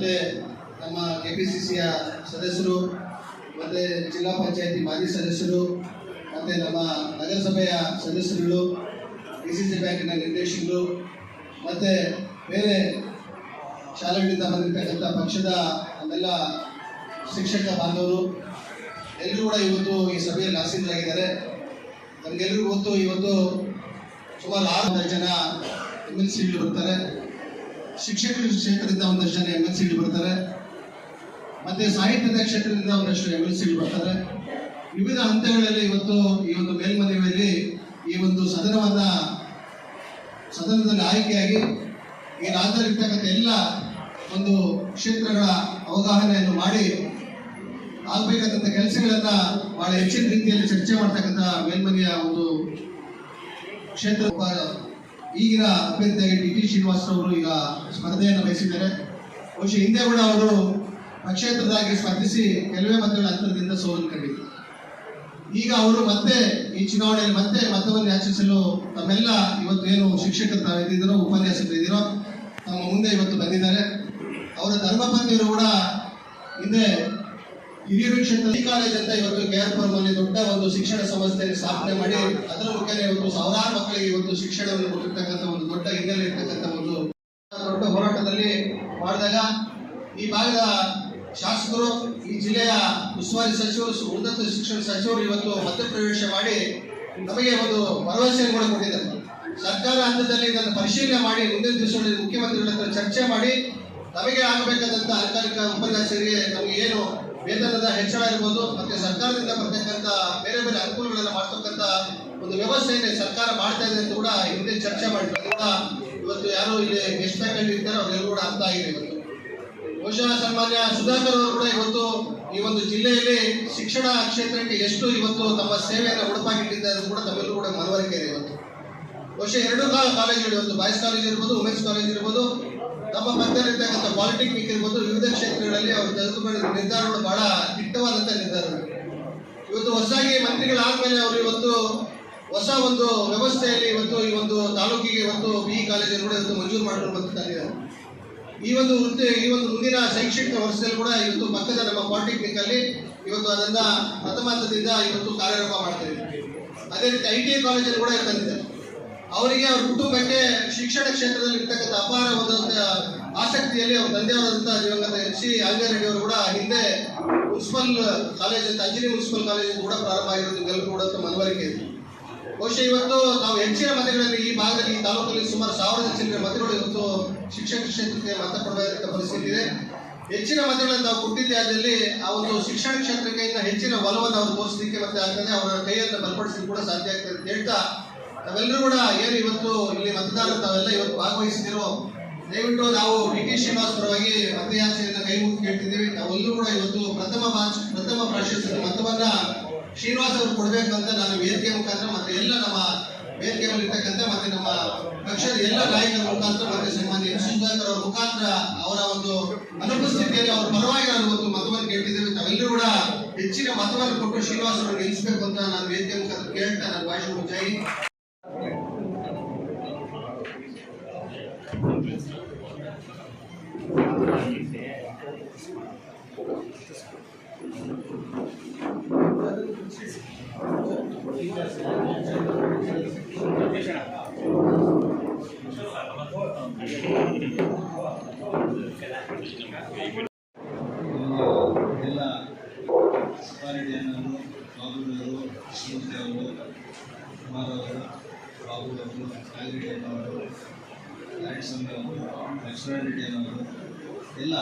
ಮತ್ತೆ ನಮ್ಮ K P C ಸಿಯ ಸದಸ್ಯರು, ಮತ್ತೆ ಜಿಲ್ಲಾ ಪಂಚಾಯತಿ ಮಾಜಿ ಸದಸ್ಯರು, ಮತ್ತೆ ನಮ್ಮ ನಗರಸಭೆಯ ಸದಸ್ಯರುಗಳು ಡಿ ಸಿ ಸಿ ಬ್ಯಾಂಕಿನ ನಿರ್ದೇಶಕರು, ಮತ್ತೆ ಬೇರೆ ಶಾಲೆಗಳಿಂದ ಬಂದಿರತಕ್ಕಂಥ ಪಕ್ಷದ ನಮ್ಮೆಲ್ಲ ಶಿಕ್ಷಕ ಬಾಂಧವರು ಎಲ್ಲರೂ ಕೂಡ ಇವತ್ತು ಈ ಸಭೆಯಲ್ಲಿ ಆಸೀನರಾಗಿದ್ದಾರೆ. ನಮಗೆಲ್ಲರಿಗೂ ಗೊತ್ತು, ಇವತ್ತು ಸುಮಾರು ಆರು ಜನ ಎಂ ಎಲ್ ಸಿಗಳು ಬರ್ತಾರೆ. ಶಿಕ್ಷಕರ ಕ್ಷೇತ್ರದಿಂದ ಒಂದಷ್ಟು ಜನ ಎಂ ಎಲ್ ಬರ್ತಾರೆ. ಮತ್ತೆ ಸಾಹಿತ್ಯದ ಕ್ಷೇತ್ರದಿಂದ ಒಂದಷ್ಟು ಎಂ ಎಲ್ ಬರ್ತಾರೆ. ವಿವಿಧ ಹಂತಗಳಲ್ಲಿ ಇವತ್ತು ಈ ಒಂದು ಮೇಲ್ಮನವಿಯಲ್ಲಿ ಈ ಒಂದು ಸದನವನ್ನ, ಸದನದಲ್ಲಿ ಆಯ್ಕೆಯಾಗಿ ಈ ರಾಜ್ಯದಲ್ಲಿರ್ತಕ್ಕಂಥ ಎಲ್ಲ ಒಂದು ಕ್ಷೇತ್ರಗಳ ಅವಗಾಹನೆಯನ್ನು ಮಾಡಿ ಆಗಬೇಕಾದಂಥ ಕೆಲಸಗಳನ್ನ ಬಹಳ ಹೆಚ್ಚಿನ ರೀತಿಯಲ್ಲಿ ಚರ್ಚೆ ಮಾಡ್ತಕ್ಕಂಥ ಮೇಲ್ಮನೆಯ ಒಂದು ಕ್ಷೇತ್ರ ಈಗಿನ ಅಭ್ಯರ್ಥಿಯಾಗಿ ಡಿ ಟಿ ಶ್ರೀನಿವಾಸರವರು ಈಗ ಸ್ಪರ್ಧೆಯನ್ನು ಬಯಸಿದ್ದಾರೆ ಬಹುಶಃ ಹಿಂದೆ ಕೂಡ ಅವರು ಪಕ್ಷೇತರರಾಗಿ ಸ್ಪರ್ಧಿಸಿ ಕೆಲವೇ ಮತಗಳ ಅಂತರದಿಂದ ಸೋಲನ್ನು ಕಂಡಿದ್ದರು ಈಗ ಅವರು ಮತ್ತೆ ಈ ಚುನಾವಣೆಯಲ್ಲಿ ಮತ್ತೆ ಮತವನ್ನು ಯಾಚಿಸಲು ತಮ್ಮೆಲ್ಲ ಇವತ್ತು ಏನು ಶಿಕ್ಷಕರು ತಾವು ಇದ್ದಿದ್ದೀರೋ, ಉಪನ್ಯಾಸಕರು ಇದ್ದೀರೋ, ತಮ್ಮ ಮುಂದೆ ಇವತ್ತು ಬಂದಿದ್ದಾರೆ. ಅವರ ಧರ್ಮಪತ್ನಿಯರು ಕೂಡ ಹಿಂದೆ ಹಿರಿಯೂರು ಕ್ಷೇತ್ರ ಕಾಲೇಜ್ ಅಂತ ಇವತ್ತು ಕೆ ಆರ್ ಪುರಮಲ್ಲಿ ದೊಡ್ಡ ಒಂದು ಶಿಕ್ಷಣ ಸಂಸ್ಥೆಯನ್ನು ಸ್ಥಾಪನೆ ಮಾಡಿ, ಅದರ ಮುಖೇನ ಇವತ್ತು ಸಾವಿರಾರು ಮಕ್ಕಳಿಗೆ ಇವತ್ತು ಶಿಕ್ಷಣವನ್ನು ಕೊಟ್ಟಿರ್ತಕ್ಕಂಥ ಒಂದು ದೊಡ್ಡ ಹಿನ್ನೆಲೆ ಇರ್ತಕ್ಕಂಥ ಒಂದು ದೊಡ್ಡ ಹೋರಾಟದಲ್ಲಿ ಮಾಡಿದಾಗ ಈ ಭಾಗದ ಶಾಸಕರು, ಈ ಜಿಲ್ಲೆಯ ಉಸ್ತುವಾರಿ ಸಚಿವರು, ಉನ್ನತ ಶಿಕ್ಷಣ ಸಚಿವರು ಇವತ್ತು ಮಧ್ಯಪ್ರವೇಶ ಮಾಡಿ ನಮಗೆ ಒಂದು ಭರವಸೆಯನ್ನು ಕೂಡ ಕೊಟ್ಟಿದ್ದಾರೆ. ಸರ್ಕಾರ ಹಂತದಲ್ಲಿ ಇದನ್ನು ಪರಿಶೀಲನೆ ಮಾಡಿ, ಮುಂದಿನ ದಿವಸಗಳಲ್ಲಿ ಮುಖ್ಯಮಂತ್ರಿಗಳ ಚರ್ಚೆ ಮಾಡಿ ನಮಗೆ ಆಗಬೇಕಾದಂತ ಅಧಿಕಾರಿಕ ಉಪನ್ಯಾಸರಿಗೆ ನಮಗೆ ಏನು ವೇತನದ ಹೆಚ್ಚಳ ಇರ್ಬೋದು ಮತ್ತೆ ಸರ್ಕಾರದಿಂದ ಬರ್ತಕ್ಕಂಥ ಬೇರೆ ಬೇರೆ ಅನುಕೂಲಗಳನ್ನು ಮಾಡ್ತಕ್ಕಂಥ ಒಂದು ವ್ಯವಸ್ಥೆಯನ್ನು ಸರ್ಕಾರ ಮಾಡ್ತಾ ಇದೆ ಅಂತ ಕೂಡ ಹಿಂದೆ ಚರ್ಚೆ ಮಾಡಿದ್ರು. ಕೂಡ ಇವತ್ತು ಯಾರು ಇಲ್ಲಿ ಗೆಸ್ಟ್ ಫ್ಯಾಕಲ್ಟಿ ಇರ್ತಾರೋ ಕೂಡ ಅರ್ಥ ಆಗಿದೆ ಇವತ್ತು. ಬಹುಶಃ ಸನ್ಮಾನ್ಯ ಸುಧಾಕರ್ ಅವರು ಕೂಡ ಇವತ್ತು ಈ ಒಂದು ಜಿಲ್ಲೆಯಲ್ಲಿ ಶಿಕ್ಷಣ ಕ್ಷೇತ್ರಕ್ಕೆ ಎಷ್ಟು ಇವತ್ತು ತಮ್ಮ ಸೇವೆಯನ್ನು ಉಡುಪಾಗಿಟ್ಟಿದ್ದಾರೆ ಕೂಡ ತಮ್ಮೆಲ್ಲರೂ ಕೂಡ ಮನವರಿಕೆ ಇದೆ ಇವತ್ತು. ಬಹುಶಃ ಎರಡು ಕಾಲೇಜುಗಳು ಇವತ್ತು ಬಾಯ್ಸ್ ಕಾಲೇಜ್ ಇರ್ಬೋದು ವುಮೆನ್ಸ್ ಕಾಲೇಜ್ ಇರ್ಬೋದು ನಮ್ಮ ಪಕ್ಕದಲ್ಲಿರ್ತಕ್ಕಂಥ ಪಾಲಿಟೆಕ್ನಿಕ್ ಇರ್ಬೋದು ವಿವಿಧ ಕ್ಷೇತ್ರಗಳಲ್ಲಿ ಅವರು ತೆಗೆದುಕೊಂಡಿರುವ ನಿರ್ಧಾರಗಳು ಬಹಳ ದಿಟ್ಟವಾದಂಥ ನಿರ್ಧಾರಗಳು. ಇವತ್ತು ಹೊಸದಾಗಿ ಮಂತ್ರಿಗಳಾದ್ಮೇಲೆ ಅವರು ಇವತ್ತು ಹೊಸ ಒಂದು ವ್ಯವಸ್ಥೆಯಲ್ಲಿ ಇವತ್ತು ಈ ಒಂದು ತಾಲೂಕಿಗೆ ಇವತ್ತು ಬಿ ಕಾಲೇಜನ್ನು ಕೂಡ ಇವತ್ತು ಮಂಜೂರು ಮಾಡಿಕೊಂಡು ಬಂದು ತಂದಿದ್ದಾರೆ ಈ ಒಂದು ವೃತ್ತಿ, ಈ ಒಂದು ಮುಂದಿನ ಶೈಕ್ಷಣಿಕ ವರ್ಷದಲ್ಲಿ ಕೂಡ ಇವತ್ತು ಪಕ್ಕದ ನಮ್ಮ ಪಾಲಿಟೆಕ್ನಿಕ್ ಅಲ್ಲಿ ಇವತ್ತು ಅದನ್ನ ಮತಮಾತದಿಂದ ಇವತ್ತು ಕಾರ್ಯಾರಂಭ ಮಾಡ್ತಾ ಇದ್ದೀವಿ. ಅದೇ ರೀತಿ ಐ ಟಿ ಐ ಕಾಲೇಜಲ್ಲಿ ಕೂಡ ತಂದಿದ್ದಾರೆ ಅವರಿಗೆ ಅವ್ರ ಕುಟುಂಬಕ್ಕೆ ಶಿಕ್ಷಣ ಕ್ಷೇತ್ರದಲ್ಲಿ ಇರ್ತಕ್ಕಂಥ ಅಪಾರವಾದಂತ ಆಸಕ್ತಿಯಲ್ಲಿ ಅವ್ರ ತಂದೆಯವರಾದಂತಹ ದಿವಂಗತ ಎಚ್ ಸಿ ಆಂಜನೇಯ ಅವರು ಕೂಡ ಹಿಂದೆ ಮುನ್ಸಿಪಲ್ ಕಾಲೇಜ್ ಅಂತ ಅಂಜನಿ ಮುನ್ಸಿಪಲ್ ಕಾಲೇಜ್ ಕೂಡ ಪ್ರಾರಂಭ ಆಗಿರೋದು ಕೂಡ ಮನವರಿಕೆ ಇದೆ. ಬಹುಶಃ ಇವತ್ತು ನಾವು ಹೆಚ್ಚಿನ ಮತಗಳಲ್ಲಿ ಈ ಭಾಗದಲ್ಲಿ, ಈ ತಾಲೂಕಲ್ಲಿ ಸುಮಾರು ಸಾವಿರದ ಚಿಲ್ಲರೆ ಮತಗಳು ಇವತ್ತು ಶಿಕ್ಷಣ ಕ್ಷೇತ್ರಕ್ಕೆ ಮತ ಕೊಡಬೇಕಾದ ಪರಿಸ್ಥಿತಿ ಇದೆ. ಹೆಚ್ಚಿನ ಮತಗಳನ್ನು ನಾವು ಕೊಟ್ಟಿದ್ದೆ ಅದರಲ್ಲಿ ಆ ಒಂದು ಶಿಕ್ಷಣ ಕ್ಷೇತ್ರಕ್ಕೆ ಇನ್ನೂ ಹೆಚ್ಚಿನ ಒಲವನ್ನು ಅವರು ತೋರಿಸಲಿಕ್ಕೆ ಮತ್ತೆ ಆಗ್ತದೆ ಅವರ ಕೈಯನ್ನು ಬಲಪಡಿಸಲಿಕ್ಕೆ ಕೂಡ ಸಾಧ್ಯ ಆಗ್ತದೆ ಅಂತ ಹೇಳ್ತಾ ನಾವೆಲ್ಲರೂ ಕೂಡ ಏನು ಇವತ್ತು ಇಲ್ಲಿ ಮತದಾರರು ತಾವೆಲ್ಲ ಇವತ್ತು ಭಾಗವಹಿಸಿದಿರೋ ದಯವಿಟ್ಟು ನಾವು ಡಿ ಟಿ ಶ್ರೀನಿವಾಸ್ ಪರವಾಗಿ ಮತಯಾಚನೆಯಿಂದ ಕೈ ಕೇಳ್ತಿದ್ದೀವಿ. ನಾವೆಲ್ಲರೂ ಕೂಡ ಇವತ್ತು ಪ್ರಥಮ ಪ್ರಥಮ ಪ್ರಾಶಸ್ತ್ಯ ಮತವನ್ನ ಶ್ರೀನಿವಾಸ್ ಅವರು ಕೊಡಬೇಕು ಅಂತ ನಾನು ವೇದಿಕೆ ಮುಖಾಂತರ ಮತ್ತೆ ಎಲ್ಲ ನಮ್ಮ ವೇದಿಕೆ ಮೇಲೆ ಇರ್ತಕ್ಕಂಥ ಮತ್ತೆ ನಮ್ಮ ಪಕ್ಷದ ಎಲ್ಲ ನಾಯಕರ ಮುಖಾಂತರ ಮತ್ತೆ ಸನ್ಮಾನ್ಯ ಸುಧಾಕರ್ ಅವರ ಮುಖಾಂತರ ಅವರ ಒಂದು ಅನುಪಸ್ಥಿತಿಯಲ್ಲಿ ಅವರ ಪರವಾಗಿ ನಾನು ಇವತ್ತು ಮತವನ್ನು ಕೇಳ್ತಿದ್ದೀವಿ. ನಾವೆಲ್ಲರೂ ಕೂಡ ಹೆಚ್ಚಿನ ಮತವನ್ನು ಕೊಟ್ಟು ಶ್ರೀನಿವಾಸ್ ಅವರು ಗೆಲ್ಲಿಸಬೇಕು ಅಂತ ನಾನು ವೇದಿಕೆ ಮುಖಾಂತರ ಕೇಳ್ತಾ, ನನ್ನ ಭಾಷೆ ಮುಚ್ಚಾಯಿ ಎಲ್ಲ ಸುಪಾರೆಡ್ಡಿ ಅನ್ನೋರು ಬಾಬುರವರು ಕೃಷ್ಣಮೂರ್ತಿ ಅವರು ಕುಮಾರ್ ಅವರು ಬಾಬು ಅವರು ನಾಗರೆಡ್ಡಿ ಸಂಘ ಅವರು ಲಕ್ಷ್ಮಣ ರೆಡ್ಡಿಯನ್ನವರು ಎಲ್ಲ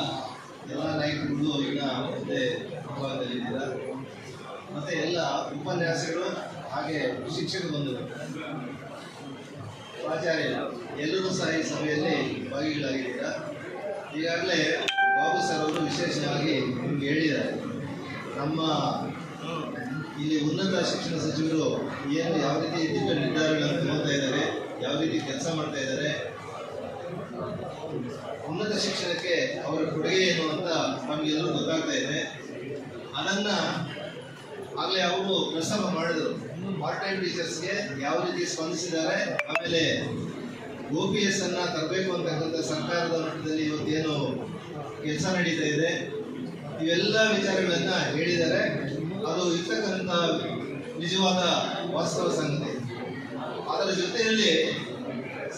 ಎಲ್ಲ ನಾಯಕರುಗಳು ಈಗ ಮತ್ತೆ ವಿಭಾಗದಲ್ಲಿದ್ದೀರ ಮತ್ತು ಎಲ್ಲ ಉಪನ್ಯಾಸಗಳು ಹಾಗೆ ಶಿಕ್ಷಕ ಬಂದರು ಪ್ರಾಚಾರ್ಯ, ಎಲ್ಲರೂ ಸಹ ಈ ಸಭೆಯಲ್ಲಿ ಭಾಗಿಗಳಾಗಿದ್ದೀರಾ? ಈಗಾಗಲೇ ಬಾಬು ಸರ್ ಅವರು ವಿಶೇಷವಾಗಿ ನಿಮ್ಗೆ ಹೇಳಿದ್ದಾರೆ. ನಮ್ಮ ಇಲ್ಲಿ ಉನ್ನತ ಶಿಕ್ಷಣ ಸಚಿವರು ಏನು ಯಾವ ರೀತಿ ದಿಟ್ಟ ನಿರ್ಧಾರಗಳನ್ನು ತಗೊಳ್ತಾ ಇದ್ದಾರೆ, ಯಾವ ರೀತಿ ಕೆಲಸ ಮಾಡ್ತಾ ಇದ್ದಾರೆ, ಉನ್ನತ ಶಿಕ್ಷಣಕ್ಕೆ ಅವರ ಕೊಡುಗೆ ಏನು ಅಂತ ನಮಗೆಲ್ಲರೂ ಗೊತ್ತಾಗ್ತಾ ಇದೆ. ಅದನ್ನ ಆಗಲೇ ಅವರು ಪ್ರಸ್ತಾಪ ಮಾಡಿದ್ರು. ಪಾರ್ಟ್ ಟೈಮ್ ಟೀಚರ್ಸ್ಗೆ ಯಾವ ರೀತಿ ಸ್ಪಂದಿಸಿದ್ದಾರೆ, ಆಮೇಲೆ ಓ ಪಿ ಎಸ್ ಅನ್ನ ತರಬೇಕು ಅಂತಕ್ಕಂಥ ಸರ್ಕಾರದ ಮಟ್ಟದಲ್ಲಿ ಇವತ್ತೇನು ಕೆಲಸ ನಡೀತಾ ಇದೆ. ಇವೆಲ್ಲ ವಿಚಾರಗಳನ್ನ ಹೇಳಿದ್ದಾರೆ. ಅದು ಇರ್ತಕ್ಕಂಥ ನಿಜವಾದ ವಾಸ್ತವ ಸಂಗತಿ. ಅದರ ಜೊತೆಯಲ್ಲಿ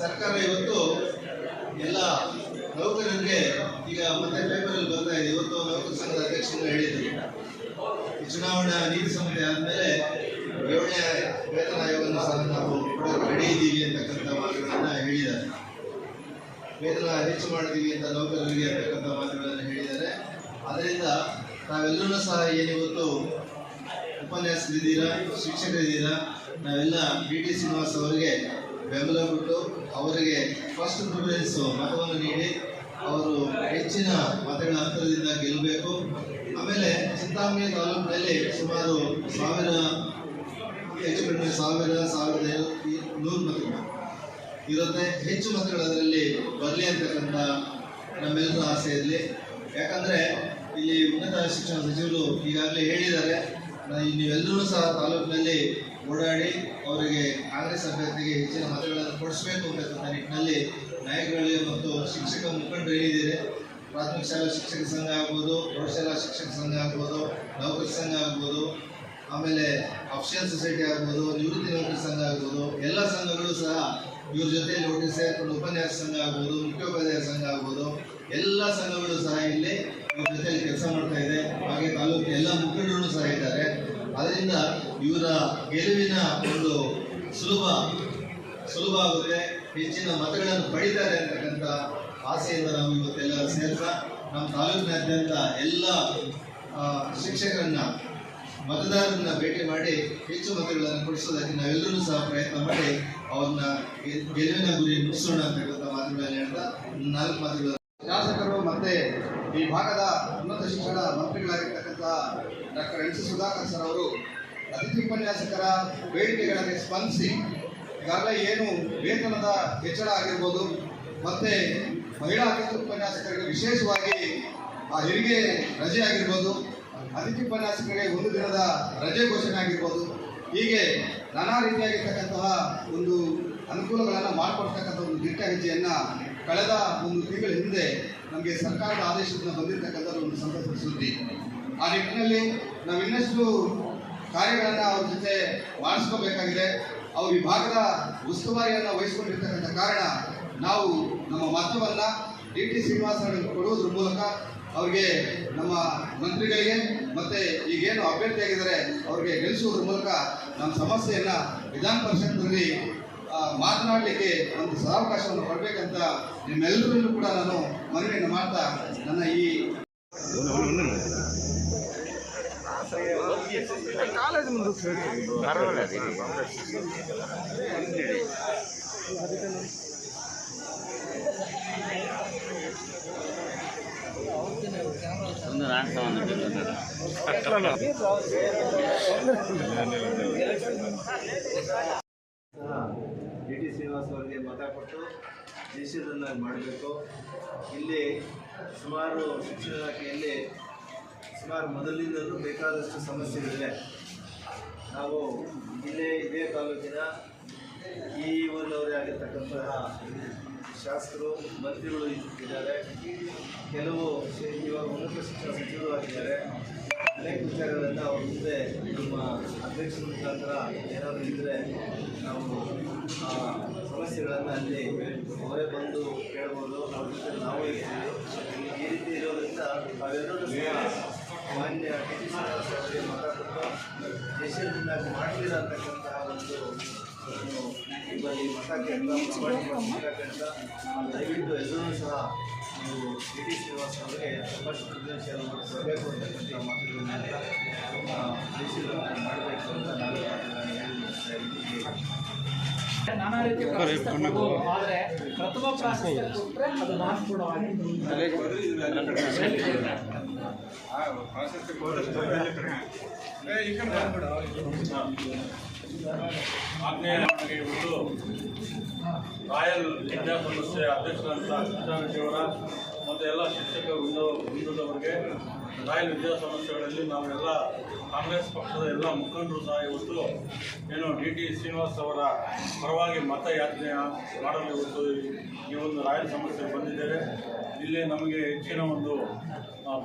ಸರ್ಕಾರ ಇವತ್ತು ಎಲ್ಲ ನೌಕರರಿಗೆ ಈಗ ಮತ್ತೆ ಪೇಪರಲ್ಲಿ ಬರ್ತಾ ಇದೆ. ಇವತ್ತು ನೌಕರ ಸಂಘದ ಅಧ್ಯಕ್ಷರು ಹೇಳಿದ್ರು. ಚುನಾವಣಾ ನೀತಿ ಸಂಹಿತೆ ಆದಮೇಲೆ ಏಳನೇ ವೇತನ ಆಯೋಗವನ್ನು ಸಹ ನಾವು ರೆಡಿ ಇದ್ದೀವಿ ಅಂತಕ್ಕಂಥ ಮಾತುಗಳನ್ನ ಹೇಳಿದ್ದಾರೆ. ವೇತನ ಹೆಚ್ಚು ಮಾಡ್ತೀವಿ ಅಂತ ನೌಕರರಿಗೆ ಅಂತಕ್ಕಂಥ ಮಾತುಗಳನ್ನು ಹೇಳಿದ್ದಾರೆ. ಅದರಿಂದ ನಾವೆಲ್ಲರೂ ಸಹ ಏನಿವತ್ತು ಉಪನ್ಯಾಸದಿದ್ದೀರಾ, ಶಿಕ್ಷಕರಿದ್ದೀರಾ, ನಾವೆಲ್ಲ ಬಿ ಟಿ ಶ್ರೀನಿವಾಸ್ ಅವರಿಗೆ ಬೆಂಬಲ ಕೊಟ್ಟು ಅವರಿಗೆ ಫಸ್ಟ್ ಪ್ರಿಫರೆನ್ಸ್ ಮತವನ್ನು ನೀಡಿ ಅವರು ಹೆಚ್ಚಿನ ಮತಗಳ ಅಂತರದಿಂದ ಗೆಲ್ಲಬೇಕು. ಆಮೇಲೆ ಚಿಂತಾಮಣಿ ತಾಲೂಕಿನಲ್ಲಿ ಸುಮಾರು ಸಾವಿರ ಹೆಚ್ಚು ಕಡಿಮೆ ಸಾವಿರ, ಸಾವಿರದ ನೂರು ಮತಗಳು ಇರುತ್ತೆ. ಹೆಚ್ಚು ಮತಗಳು ಅದರಲ್ಲಿ ಬರಲಿ ಅಂತಕ್ಕಂಥ ನಮ್ಮೆಲ್ಲರ ಆಸೆ ಇರಲಿ ಯಾಕಂದರೆ ಇಲ್ಲಿ ಉನ್ನತ ಶಿಕ್ಷಣ ಸಚಿವರು ಈಗಾಗಲೇ ಹೇಳಿದ್ದಾರೆ. ನೀವೆಲ್ಲರೂ ಸಹ ತಾಲೂಕಿನಲ್ಲಿ ಓಡಾಡಿ ಅವರಿಗೆ ಕಾಂಗ್ರೆಸ್ ಅಭ್ಯರ್ಥಿಗೆ ಹೆಚ್ಚಿನ ಮತಗಳನ್ನು ಕೊಡಿಸಬೇಕು ಅಂತಕ್ಕಂಥ ನಿಟ್ಟಿನಲ್ಲಿ ನಾಯಕರುಗಳಿಗೆ ಮತ್ತು ಶಿಕ್ಷಕ ಮುಖಂಡರು ಹೇಳಿದ್ದೀರಿ. ಪ್ರಾಥಮಿಕ ಶಾಲಾ ಶಿಕ್ಷಕ ಸಂಘ ಆಗ್ಬೋದು ಪ್ರೌಢಶಾಲಾ ಶಿಕ್ಷಕ ಸಂಘ ಆಗ್ಬೋದು, ನೌಕರಿ ಸಂಘ ಆಗ್ಬೋದು, ಆಮೇಲೆ ಆಫ್ಷಿಯಲ್ ಸೊಸೈಟಿ ಆಗ್ಬೋದು, ನಿವೃತ್ತಿ ನೌಕರಿ ಸಂಘ ಆಗ್ಬೋದು, ಎಲ್ಲ ಸಂಘಗಳು ಸಹ ಇವ್ರ ಜೊತೆಯಲ್ಲಿ ಒಟ್ಟಿಗೆ ಸೇರ್ಕೊಂಡು ಉಪನ್ಯಾಸ ಸಂಘ ಆಗ್ಬೋದು, ಮುಖ್ಯೋಪಾಧ್ಯಾಯ ಸಂಘ ಆಗ್ಬೋದು, ಎಲ್ಲ ಸಂಘಗಳು ಸಹ ಇಲ್ಲಿ ಇವ್ರ ಜೊತೆಯಲ್ಲಿ ಕೆಲಸ ಮಾಡ್ತಾ ಇದೆ. ಹಾಗೆ ತಾಲೂಕಿನ ಎಲ್ಲ ಮುಖಂಡರು ಸಹ ಇದ್ದಾರೆ. ಅದರಿಂದ ಇವರ ಗೆಲುವಿನ ಒಂದು ಸುಲಭ ಸುಲಭ ಆಗುತ್ತೆ. ಹೆಚ್ಚಿನ ಮತಗಳನ್ನು ಪಡಿತಾರೆ ಅಂತಕ್ಕಂಥ ಆಸೆಯಿಂದ ನಾವು ಇವತ್ತೆಲ್ಲರೂ ಸೇರ್ತಾ ನಮ್ಮ ತಾಲೂಕಿನಾದ್ಯಂತ ಎಲ್ಲ ಶಿಕ್ಷಕರನ್ನ, ಮತದಾರರನ್ನ ಭೇಟಿ ಮಾಡಿ ಹೆಚ್ಚು ಮತಗಳನ್ನು ಕೊಡಿಸೋದಕ್ಕೆ ನಾವೆಲ್ಲರೂ ಸಹ ಪ್ರಯತ್ನ ಮಾಡಿ ಅವ್ರನ್ನ ಗೆಲುವಿನ ಗುರಿ ಮುಗಿಸೋಣ ಅಂತಕ್ಕಂಥ ಮಾತುಗಳನ್ನು ಹೇಳ್ತಾ ನಾಲ್ಕು ಮಾತುಗಳು. ಶಾಸಕರು ಮತ್ತೆ ಈ ಭಾಗದ ಉನ್ನತ ಶಿಕ್ಷಣ ಮಂತ್ರಿಗಳಾಗಿರ್ತಕ್ಕಂಥ doctor N C Sudhakar sir ಅವರು ಅತಿಥಿ ಉಪನ್ಯಾಸಕರ ಬೇಡಿಕೆಗಳಿಗೆ ಸ್ಪಂದಿಸಿ, ಈಗಾಗಲೇ ಏನು ವೇತನದ ಹೆಚ್ಚಳ ಆಗಿರ್ಬೋದು, ಮತ್ತೆ ಮಹಿಳಾ ಅತಿಥಿ ಉಪನ್ಯಾಸಕರಿಗೆ ವಿಶೇಷವಾಗಿ ಆ ಹೆರಿಗೆ ರಜೆ ಆಗಿರ್ಬೋದು, ಅತಿಥಿ ಉಪನ್ಯಾಸಕರಿಗೆ ಒಂದು ದಿನದ ರಜೆ ಘೋಷಣೆ ಆಗಿರ್ಬೋದು, ಹೀಗೆ ನಾನಾ ರೀತಿಯಾಗಿರ್ತಕ್ಕಂತಹ ಒಂದು ಅನುಕೂಲಗಳನ್ನು ಮಾಡಿಕೊಡ್ತಕ್ಕಂಥ ಒಂದು ದಿಟ್ಟ ಹೆಜ್ಜೆಯನ್ನು ಕಳೆದ ಒಂದು ತಿಂಗಳ ಹಿಂದೆ ನಮಗೆ ಸರ್ಕಾರದ ಆದೇಶದಿಂದ ಬಂದಿರತಕ್ಕಂಥದ್ದು ಒಂದು ಸಂತಸದ ಸುದ್ದಿ. ಆ ನಿಟ್ಟಿನಲ್ಲಿ ನಾವು ಇನ್ನಷ್ಟು ಕಾರ್ಯಗಳನ್ನು ಅವ್ರ ಜೊತೆ ಮಾಡಿಸ್ಕೋಬೇಕಾಗಿದೆ. ಅವ್ರ ವಿಭಾಗದ ಭಾಗದ ಉಸ್ತುವಾರಿಯನ್ನು ವಹಿಸ್ಕೊಂಡಿರ್ತಕ್ಕಂಥ ಕಾರಣ ನಾವು ನಮ್ಮ ಮತವನ್ನು ಡಿ ಟಿ ಶ್ರೀನಿವಾಸ ಕೊಡುವುದ್ರ ಮೂಲಕ ಅವ್ರಿಗೆ ನಮ್ಮ ಮಂತ್ರಿಗಳಿಗೆ ಮತ್ತು ಈಗೇನು ಅಭ್ಯರ್ಥಿಯಾಗಿದ್ದಾರೆ ಅವ್ರಿಗೆ ಗೆಲ್ಲಿಸುವುದ್ರ ಮೂಲಕ ನಮ್ಮ ಸಮಸ್ಯೆಯನ್ನು ವಿಧಾನ ಪರಿಷತ್ನಲ್ಲಿ ಮಾತನಾಡಲಿಕ್ಕೆ ಒಂದು ಸದಾವಕಾಶವನ್ನು ಕೊಡಬೇಕಂತ ನಿಮ್ಮೆಲ್ಲರಲ್ಲೂ ಕೂಡ ನಾನು ಮನವಿಯನ್ನು ಮಾಡ್ತಾ ನನ್ನ ಈ ಕಾಲೇಜ್ ನಾಟಕ ಒಂದು ಡಿ ಟಿ ಶ್ರೀನಿವಾಸ್ ಅವರಿಗೆ ಮತ ಕೊಟ್ಟು ದೇಶದನ್ನಾಗಿ ಮಾಡಬೇಕು ಇಲ್ಲಿ ಸುಮಾರು ಶಿಕ್ಷಣ ಇಲಾಖೆಯಲ್ಲಿ ಸುಮಾರು ಮೊದಲಿಂದಲೂ ಬೇಕಾದಷ್ಟು ಸಮಸ್ಯೆಗಳಿವೆ. ನಾವು ಇಲ್ಲೇ ಇದೇ ತಾಲೂಕಿನ ಈ ಊರಿನವರೇ ಆಗಿರ್ತಕ್ಕಂತಹ ಶಾಸಕರು ಮಂತ್ರಿಗಳು ಇದ್ದಾರೆ. ಕೆಲವು ಇವಾಗ ಉನ್ನತ ಶಿಕ್ಷಣ ಸಚಿವರು ಆಗಿದ್ದಾರೆ. ಅನೇಕ ವಿಚಾರಗಳನ್ನು ಅವ್ರ ಮುಂದೆ ನಮ್ಮ ಅಧ್ಯಕ್ಷರ ಮುಖಾಂತರ ಏನಾದರೂ ಇದ್ದರೆ ನಾವು ಸಮಸ್ಯೆಗಳನ್ನು ಅಲ್ಲಿ ಅವರೇ ಬಂದು ಕೇಳ್ಬೋದು. ಅವ್ರ ಜೊತೆ ನಾವು ಇರ್ತೀವಿ. ಈ ರೀತಿ ಇರೋದ್ರಿಂದ ಅವೆಲ್ಲರೂ ಮಾನ್ಯ ಟಿ ಸಿ ಮಾತಾಡ್ಬಿಟ್ಟು ದೇಶದಿಂದ ಮಾಡಲಿಲ್ಲ ಅಂತಕ್ಕಂತಹ ಒಂದು ಏನು ನಿಮ್ಮಲ್ಲಿ ಅಂತ ಕೇಳ್ತಾ ದಯವಿಟ್ಟು ಎಲ್ಲರೂ ಸಹ ನೀವು ಟಿ ಟಿ ಶ್ರೀನಿವಾಸ ಅವರಿಗೆ ಫಸ್ಟ್ ಪ್ರೆಸಿಡೆನ್ಷಿಯಲ್ ಕೊಡಬೇಕು ಅಂತಕ್ಕಂಥ ಮಾತುಗಳನ್ನ ಪರಿಶೀಲನೆ ಮಾಡಬೇಕು ಅಂತ ನಾನು. ನಾನಾ ರೀತಿಯ ಪ್ರಾಶಸ್ತ್ಯ. ಆದ್ರೆ ಪ್ರಥಮ ಪ್ರಾಶಸ್ತ್ಯ ಕೊಟ್ಟರೆ ಅದು ಮಹತ್ವಪೂರ್ಣವಾಗಿ ಆಗ್ನೇಯವಾಗಿ ಇವತ್ತು ರಾಯಲ್ ವಿದ್ಯಾಸಂಸ್ಥೆಯ ಅಧ್ಯಕ್ಷರಂತ ಕೃಷ್ಣಾರೆಡ್ಡಿಯವರ ಮತ್ತು ಎಲ್ಲ ಶಿಕ್ಷಕ ವೃಂದ ವೃಂದದವರಿಗೆ ರಾಯಲ್ ವಿದ್ಯಾಸಂಸ್ಥೆಗಳಲ್ಲಿ ನಾವೆಲ್ಲ ಕಾಂಗ್ರೆಸ್ ಪಕ್ಷದ ಎಲ್ಲ ಮುಖಂಡರು ಸಹ ಇವತ್ತು ಏನು ಡಿ ಟಿ ಶ್ರೀನಿವಾಸ್ ಅವರ ಪರವಾಗಿ ಮತಯಾಚನೆ ಮಾಡಲು ಇವತ್ತು ಈ ಒಂದು ರಾಯಲ್ ಸಮಸ್ಯೆ ಬಂದಿದ್ದೇವೆ. ಇಲ್ಲಿ ನಮಗೆ ಹೆಚ್ಚಿನ ಒಂದು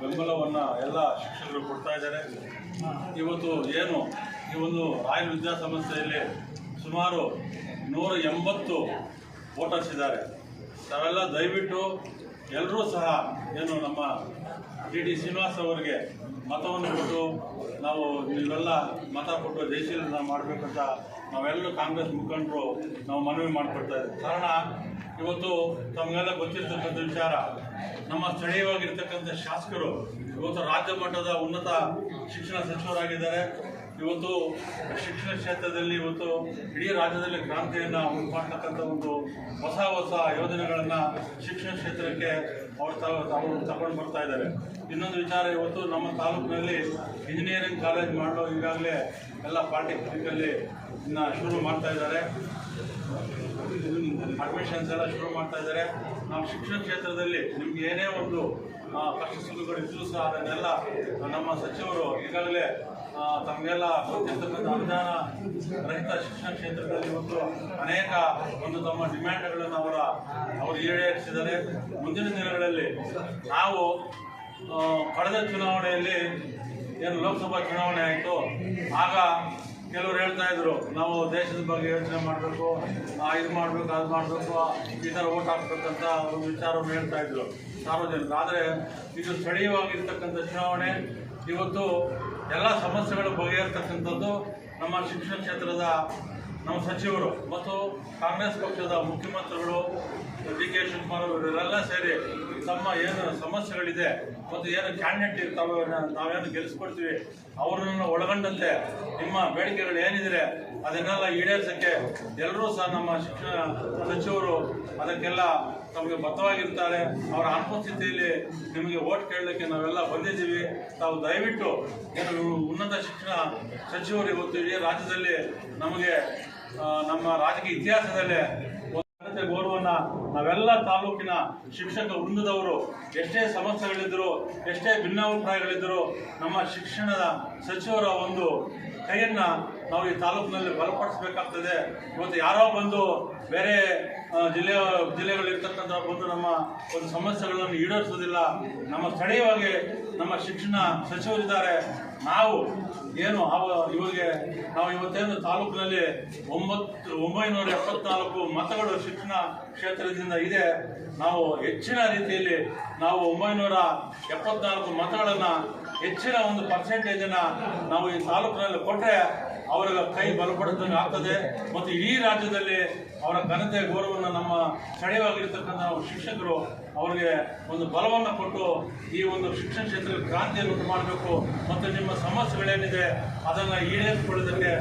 ಬೆಂಬಲವನ್ನು ಎಲ್ಲ ಶಿಕ್ಷಕರು ಕೊಡ್ತಾ ಇದ್ದಾರೆ. ಇವತ್ತು ಏನು ಈ ಒಂದು ರಾಯಲ್ ವಿದ್ಯಾಸಂಸ್ಥೆಯಲ್ಲಿ ಸುಮಾರು ನೂರ ಎಂಬತ್ತು ವೋಟರ್ಸ್ ಇದ್ದಾರೆ. ತಾವೆಲ್ಲ ದಯವಿಟ್ಟು ಎಲ್ಲರೂ ಸಹ ಏನು ನಮ್ಮ ಡಿ ಡಿ ಶ್ರೀನಿವಾಸ್ ಅವರಿಗೆ ಮತವನ್ನು ಕೊಟ್ಟು ನಾವು ನೀವೆಲ್ಲ ಮತ ಕೊಟ್ಟು ಜಯಶೀಲನ ಮಾಡಬೇಕಂತ ನಾವೆಲ್ಲರೂ ಕಾಂಗ್ರೆಸ್ ಮುಖಂಡರು ನಾವು ಮನವಿ ಮಾಡಿಕೊಡ್ತಾ ಇದ್ದೀವಿ. ಕಾರಣ, ಇವತ್ತು ತಮಗೆಲ್ಲ ಗೊತ್ತಿರ್ತಕ್ಕಂಥ ವಿಚಾರ, ನಮ್ಮ ಸ್ಥಳೀಯವಾಗಿರ್ತಕ್ಕಂಥ ಶಾಸಕರು ಇವತ್ತು ರಾಜ್ಯ ಮಟ್ಟದ ಉನ್ನತ ಶಿಕ್ಷಣ ಸಚಿವರಾಗಿದ್ದಾರೆ. ಇವತ್ತು ಶಿಕ್ಷಣ ಕ್ಷೇತ್ರದಲ್ಲಿ, ಇವತ್ತು ಇಡೀ ರಾಜ್ಯದಲ್ಲಿ ಕ್ರಾಂತಿಯನ್ನು ಮಾಡ್ತಕ್ಕಂಥ ಒಂದು ಹೊಸ ಹೊಸ ಯೋಜನೆಗಳನ್ನು ಶಿಕ್ಷಣ ಕ್ಷೇತ್ರಕ್ಕೆ ಅವರು ತಾವು ತಗೊಂಡು ಬರ್ತಾ ಇದ್ದಾರೆ. ಇನ್ನೊಂದು ವಿಚಾರ, ಇವತ್ತು ನಮ್ಮ ತಾಲೂಕಿನಲ್ಲಿ ಇಂಜಿನಿಯರಿಂಗ್ ಕಾಲೇಜ್ ಮಾಡೋ ಈಗಾಗಲೇ ಎಲ್ಲ ಪಾಲಿಟೆಕ್ನಿಕಲ್ಲಿ ಇನ್ನು ಶುರು ಮಾಡ್ತಾ ಇದ್ದಾರೆ. ಅಡ್ಮಿಷನ್ಸ್ ಎಲ್ಲ ಶುರು ಮಾಡ್ತಾ ಇದ್ದಾರೆ. ನಾವು ಶಿಕ್ಷಣ ಕ್ಷೇತ್ರದಲ್ಲಿ ನಿಮ್ಗೆ ಏನೇ ಒಂದು ಆ, ಇದ್ದರೂ ಸಹ ಅದನ್ನೆಲ್ಲ ನಮ್ಮ ಸಚಿವರು ಈಗಾಗಲೇ ತಮಗೆಲ್ಲ ಗೊತ್ತಿರ್ತಕ್ಕಂಥ ಅನುದಾನ ರಹಿತ ಶಿಕ್ಷಣ ಕ್ಷೇತ್ರದಲ್ಲಿ ಇವತ್ತು ಅನೇಕ ಒಂದು ತಮ್ಮ ಡಿಮ್ಯಾಂಡ್ಗಳನ್ನು ಅವರ ಅವರು ಈಡೇರಿಸಿದ್ದಾರೆ. ಮುಂದಿನ ದಿನಗಳಲ್ಲಿ ನಾವು ಕಳೆದ ಚುನಾವಣೆಯಲ್ಲಿ ಏನು ಲೋಕಸಭಾ ಚುನಾವಣೆ ಆಯಿತು ಆಗ ಕೆಲವರು ಹೇಳ್ತಾ ಇದ್ರು, ನಾವು ದೇಶದ ಬಗ್ಗೆ ಯೋಚನೆ ಮಾಡಬೇಕು ಇದು ಮಾಡಬೇಕು, ಅದು ಮಾಡಬೇಕು, ಈ ಥರ ಓಟ್ ಹಾಕ್ಬೇಕಂತ ಒಂದು ವಿಚಾರವನ್ನು ಹೇಳ್ತಾ ಇದ್ರು ಸಾರ್ವಜನಿಕರು. ಆದರೆ ಇದು ಸ್ಥಳೀಯವಾಗಿರ್ತಕ್ಕಂಥ ಚುನಾವಣೆ, ಇವತ್ತು ಎಲ್ಲ ಸಮಸ್ಯೆಗಳು ಬಗೆಹರ್ತಕ್ಕಂಥದ್ದು ನಮ್ಮ ಶಿಕ್ಷಣ ಕ್ಷೇತ್ರದ ನಮ್ಮ ಸಚಿವರು ಮತ್ತು ಕಾಂಗ್ರೆಸ್ ಪಕ್ಷದ ಮುಖ್ಯಮಂತ್ರಿಗಳು ಡಿ ಕೆ ಶಿವಕುಮಾರ್ ಅವರು, ಇವರೆಲ್ಲ ಸೇರಿ ತಮ್ಮ ಏನು ಸಮಸ್ಯೆಗಳಿದೆ ಮತ್ತು ಏನು ಕ್ಯಾಂಡಿಡೇಟ್ ಇರ್ತಾವೆ ನಾವೇನು ಗೆಲ್ಲಿಸ್ಕೊಡ್ತೀವಿ, ಅವರನ್ನು ಒಳಗೊಂಡಂತೆ ನಿಮ್ಮ ಬೇಡಿಕೆಗಳು ಏನಿದ್ರೆ ಅದನ್ನೆಲ್ಲ ಈಡೇರಿಸಕ್ಕೆ ಎಲ್ಲರೂ ಸಹ ನಮ್ಮ ಶಿಕ್ಷಣ ಸಚಿವರು ಅದಕ್ಕೆಲ್ಲ ತಮಗೆ ಬದ್ಧವಾಗಿರ್ತಾರೆ. ಅವರ ಅನುಪಸ್ಥಿತಿಯಲ್ಲಿ ನಿಮಗೆ ಓಟ್ ಕೇಳಲಿಕ್ಕೆ ನಾವೆಲ್ಲ ಬಂದಿದ್ದೀವಿ. ತಾವು ದಯವಿಟ್ಟು ಏನು ಉನ್ನತ ಶಿಕ್ಷಣ ಸಚಿವರು ಇವತ್ತು ಇಡೀ ರಾಜ್ಯದಲ್ಲಿ ನಮಗೆ ನಮ್ಮ ರಾಜಕೀಯ ಇತಿಹಾಸದಲ್ಲೇ ಒಂದು ಗೌರವವನ್ನು ನಾವೆಲ್ಲ ತಾಲೂಕಿನ ಶಿಕ್ಷಕ ವೃಂದದವರು ಎಷ್ಟೇ ಸಮಸ್ಯೆಗಳಿದ್ದರೂ, ಎಷ್ಟೇ ಭಿನ್ನಾಭಿಪ್ರಾಯಗಳಿದ್ದರೂ ನಮ್ಮ ಶಿಕ್ಷಣದ ಸಚಿವರ ಒಂದು ಕೈಯನ್ನ ನಾವು ಈ ತಾಲೂಕಿನಲ್ಲಿ ಬಲಪಡಿಸಬೇಕಾಗ್ತದೆ. ಇವತ್ತು ಯಾರೋ ಬಂದು ಬೇರೆ ಜಿಲ್ಲೆ, ಜಿಲ್ಲೆಗಳಿರ್ತಕ್ಕಂಥ ಬಂದು ನಮ್ಮ ಒಂದು ಸಮಸ್ಯೆಗಳನ್ನು ಈಡೇರಿಸೋದಿಲ್ಲ ನಮ್ಮ ಸ್ಥಳೀಯವಾಗಿ ನಮ್ಮ ಶಿಕ್ಷಣ ಸಚಿವರಿದ್ದಾರೆ. ನಾವು ಏನು ಅವ ಇವಾಗೆ ನಾವು ಇವತ್ತೇನು ತಾಲೂಕಿನಲ್ಲಿ ಒಂಬತ್ತು, ಒಂಬೈನೂರ ಎಪ್ಪತ್ನಾಲ್ಕು ಮತಗಳು ಶಿಕ್ಷಣ ಕ್ಷೇತ್ರದಿಂದ ಇದೆ. ನಾವು ಹೆಚ್ಚಿನ ರೀತಿಯಲ್ಲಿ ನಾವು ಒಂಬೈನೂರ ಎಪ್ಪತ್ನಾಲ್ಕು ಮತಗಳನ್ನು ಹೆಚ್ಚಿನ ಒಂದು ಪರ್ಸೆಂಟೇಜನ್ನು ನಾವು ಈ ತಾಲೂಕಿನಲ್ಲಿ ಕೊಟ್ಟರೆ ಅವರ ಕೈ ಬಲಪಡಿಸಿದಂಗೆ ಆಗ್ತದೆ ಮತ್ತು ಇಡೀ ರಾಜ್ಯದಲ್ಲಿ ಅವರ ಘನತೆ ಗೌರವವನ್ನು ನಮ್ಮ ಸ್ಥಳೀಯವಾಗಿರ್ತಕ್ಕಂಥ ನಾವು ಶಿಕ್ಷಕರು ಅವರಿಗೆ ಒಂದು ಬಲವನ್ನು ಕೊಟ್ಟು ಈ ಒಂದು ಶಿಕ್ಷಣ ಕ್ಷೇತ್ರಕ್ಕೆ ಕ್ರಾಂತಿಯನ್ನು ಮಾಡಬೇಕು ಮತ್ತು ನಿಮ್ಮ ಸಮಸ್ಯೆಗಳೇನಿದೆ ಅದನ್ನು ಈಡೇರಿಸಿಕೊಳ್ಳೋದಕ್ಕೆ